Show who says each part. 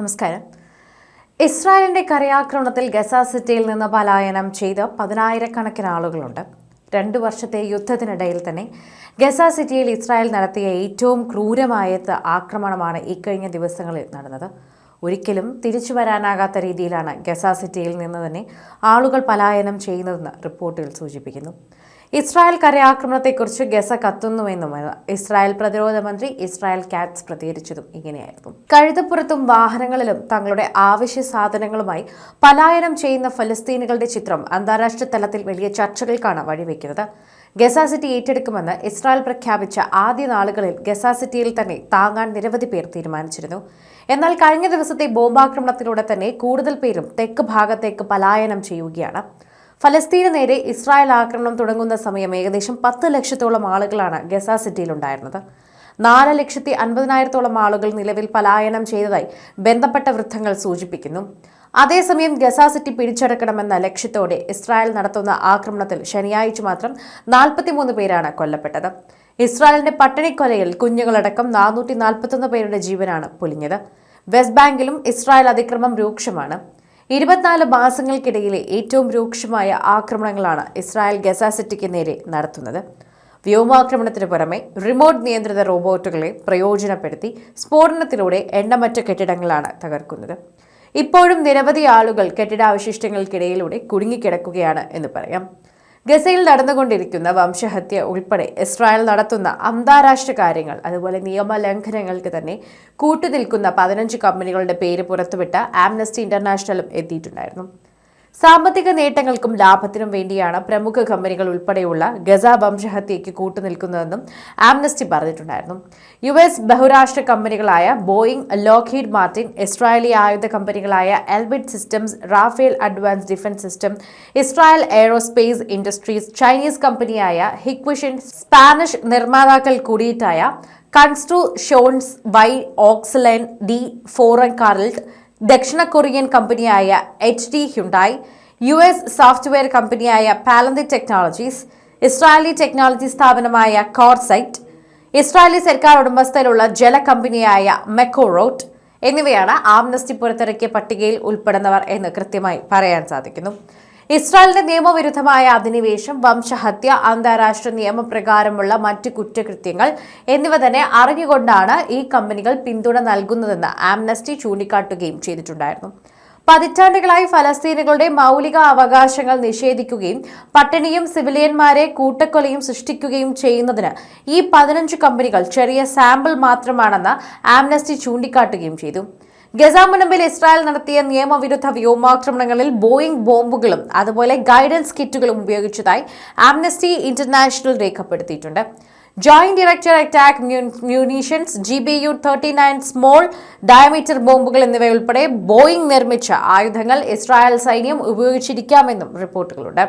Speaker 1: നമസ്കാരം. ഇസ്രായേലിന്റെ കരയാക്രമണത്തിൽ ഗസ സിറ്റിയിൽ നിന്ന് പലായനം ചെയ്ത പതിനായിരക്കണക്കിന് ആളുകളുണ്ട്. രണ്ട് വർഷത്തെ യുദ്ധത്തിനിടയിൽ തന്നെ ഗസ സിറ്റിയിൽ ഇസ്രായേൽ നടത്തിയ ഏറ്റവും ക്രൂരമായ ആക്രമണമാണ് ഇക്കഴിഞ്ഞ ദിവസങ്ങളിൽ നടന്നത്. ഒരിക്കലും തിരിച്ചു വരാനാകാത്ത രീതിയിലാണ് ഗസ സിറ്റിയിൽ നിന്ന് തന്നെ ആളുകൾ പലായനം ചെയ്യുന്നതെന്ന് റിപ്പോർട്ടുകൾ സൂചിപ്പിക്കുന്നു. ഇസ്രായേൽ കരയാക്രമണത്തെക്കുറിച്ച് ഗസ കത്തുന്നുവെന്നും ഇസ്രായേൽ പ്രതിരോധ മന്ത്രി ഇസ്രായേൽ കാറ്റ്സ് പ്രതികരിച്ചതും ഇങ്ങനെയായിരുന്നു. കഴുതപ്പുറത്തും വാഹനങ്ങളിലും തങ്ങളുടെ ആവശ്യ സാധനങ്ങളുമായി പലായനം ചെയ്യുന്ന ഫലസ്തീനുകളുടെ ചിത്രം അന്താരാഷ്ട്ര തലത്തിൽ വലിയ ചർച്ചകൾക്കാണ് വഴിവെക്കുന്നത്. ഗസ സിറ്റി ഏറ്റെടുക്കുമെന്ന് ഇസ്രായേൽ പ്രഖ്യാപിച്ച ആദ്യ നാളുകളിൽ ഗസ സിറ്റിയിൽ തന്നെ താങ്ങാൻ നിരവധി പേർ തീരുമാനിച്ചിരുന്നു. എന്നാൽ കഴിഞ്ഞ ദിവസത്തെ ബോംബാക്രമണത്തിലൂടെ തന്നെ കൂടുതൽ പേരും തെക്ക് ഭാഗത്തേക്ക് പലായനം ചെയ്യുകയാണ്. ഫലസ്തീന് നേരെ ഇസ്രായേൽ ആക്രമണം തുടങ്ങുന്ന സമയം ഏകദേശം പത്ത് ലക്ഷത്തോളം ആളുകളാണ് ഗസ സിറ്റിയിലുണ്ടായിരുന്നത്. നാല് ലക്ഷത്തി അൻപതിനായിരത്തോളം ആളുകൾ നിലവിൽ പലായനം ചെയ്തതായി ബന്ധപ്പെട്ട വൃത്തങ്ങൾ സൂചിപ്പിക്കുന്നു. അതേസമയം ഗസ സിറ്റി പിടിച്ചടക്കണമെന്ന ലക്ഷ്യത്തോടെ ഇസ്രായേൽ നടത്തുന്ന ആക്രമണത്തിൽ ശനിയാഴ്ച മാത്രം നാൽപ്പത്തിമൂന്ന് പേരാണ് കൊല്ലപ്പെട്ടത്. ഇസ്രായേലിന്റെ പട്ടിണിക്കൊലയിൽ കുഞ്ഞുങ്ങളടക്കം നാനൂറ്റി നാൽപ്പത്തൊന്ന് പേരുടെ ജീവനാണ് പൊലിഞ്ഞത്. വെസ്റ്റ് ബാങ്കിലും ഇസ്രായേൽ അതിക്രമം രൂക്ഷമാണ്. ഇരുപത്തിനാല് മാസങ്ങൾക്കിടയിലെ ഏറ്റവും രൂക്ഷമായ ആക്രമണങ്ങളാണ് ഇസ്രായേൽ ഗസ സിറ്റിക്ക് നേരെ നടത്തുന്നത്. വ്യോമാക്രമണത്തിന് പുറമെ റിമോട്ട് നിയന്ത്രിത റോബോട്ടുകളെ പ്രയോജനപ്പെടുത്തി സ്ഫോടനത്തിലൂടെ എണ്ണമറ്റ കെട്ടിടങ്ങളാണ് തകർക്കുന്നത്. ഇപ്പോഴും നിരവധി ആളുകൾ കെട്ടിടാവശിഷ്ടങ്ങൾക്കിടയിലൂടെ കുടുങ്ങിക്കിടക്കുകയാണ് എന്ന് പറയാം. ഗസയിൽ നടന്നുകൊണ്ടിരിക്കുന്ന വംശഹത്യ ഉൾപ്പെടെ ഇസ്രായേൽ നടത്തുന്ന അന്താരാഷ്ട്ര കാര്യങ്ങൾ അതുപോലെ നിയമലംഘനങ്ങൾക്ക് തന്നെ കൂട്ടുനിൽക്കുന്ന പതിനഞ്ച് കമ്പനികളുടെ പേര് പുറത്തുവിട്ട ആംനസ്റ്റി ഇന്റർനാഷണലും എത്തിയിട്ടുണ്ടായിരുന്നു. സാമ്പത്തിക നേട്ടങ്ങൾക്കും ലാഭത്തിനും വേണ്ടിയാണ് പ്രമുഖ കമ്പനികൾ ഉൾപ്പെടെയുള്ള ഗസ വംശഹത്യയ്ക്ക് കൂട്ടുനിൽക്കുന്നതെന്നും ആംനസ്റ്റി പറഞ്ഞിട്ടുണ്ടായിരുന്നു. യു എസ് ബഹുരാഷ്ട്ര കമ്പനികളായ ബോയിങ് ലോക്ഹീഡ് മാർട്ടിൻ ഇസ്രായേലി ആയുധ കമ്പനികളായ Elbit systems Rafael advance defence system Israel aerospace industries Chinese കമ്പനിയായ ഹിക്വിഷൻ സ്പാനിഷ് നിർമ്മാതാക്കൾ കൂടിയിട്ടായ കൺസ്ട്രു ഷോൺസ് y Auxiliar de Ferrocarriles ദക്ഷിണ കൊറിയൻ കമ്പനിയായ H D Hyundai U S software കമ്പനിയായ പാലന്തി ടെക്നോളജീസ് ഇസ്രായേലി ടെക്നോളജി സ്ഥാപനമായ കോർസൈറ്റ് Israeli സർക്കാർ ഉടമസ്ഥയിലുള്ള ജല കമ്പനിയായ മെക്കോറോട്ട് എന്നിവയാണ് ആംനസ്റ്റി പുറത്തിറക്കിയ പട്ടികയിൽ ഉൾപ്പെടുന്നവർ എന്ന് കൃത്യമായി പറയാൻ സാധിക്കുന്നു. ഇസ്രായേലിന്റെ നിയമവിരുദ്ധമായ അധിനിവേശം വംശഹത്യ അന്താരാഷ്ട്ര നിയമപ്രകാരമുള്ള മറ്റ് കുറ്റകൃത്യങ്ങൾ എന്നിവ തന്നെ അറിഞ്ഞുകൊണ്ടാണ് ഈ കമ്പനികൾ പിന്തുണ നൽകുന്നതെന്ന് ആംനസ്റ്റി ചൂണ്ടിക്കാട്ടുകയും ചെയ്തിട്ടുണ്ടായിരുന്നു. പതിറ്റാണ്ടുകളായി ഫലസ്തീനുകളുടെ മൗലിക അവകാശങ്ങൾ നിഷേധിക്കുകയും പട്ടിണിയും സിവിലിയന്മാരെ കൂട്ടക്കൊലയും സൃഷ്ടിക്കുകയും ചെയ്യുന്നതിന് ഈ പതിനഞ്ച് കമ്പനികൾ ചെറിയ സാമ്പിൾ മാത്രമാണെന്ന് ആംനസ്റ്റി ചൂണ്ടിക്കാട്ടുകയും ചെയ്തു. ഗസ മുനമ്പിൽ ഇസ്രായേൽ നടത്തിയ നിയമവിരുദ്ധ വ്യോമാക്രമണങ്ങളിൽ ബോയിംഗ് ബോംബുകളും അതുപോലെ ഗൈഡൻസ് കിറ്റുകളും ഉപയോഗിച്ചതായി ആംനസ്റ്റി ഇന്റർനാഷണൽ രേഖപ്പെടുത്തിയിട്ടുണ്ട്. Joint director attack munitions G B U thirty nine small diameter ബോംബുകൾ എന്നിവയുൾപ്പെടെ ബോയിംഗ് നിർമ്മിച്ച ആയുധങ്ങൾ ഇസ്രായേൽ സൈന്യം ഉപയോഗിച്ചിരിക്കാമെന്നും റിപ്പോർട്ടുകളുണ്ട്.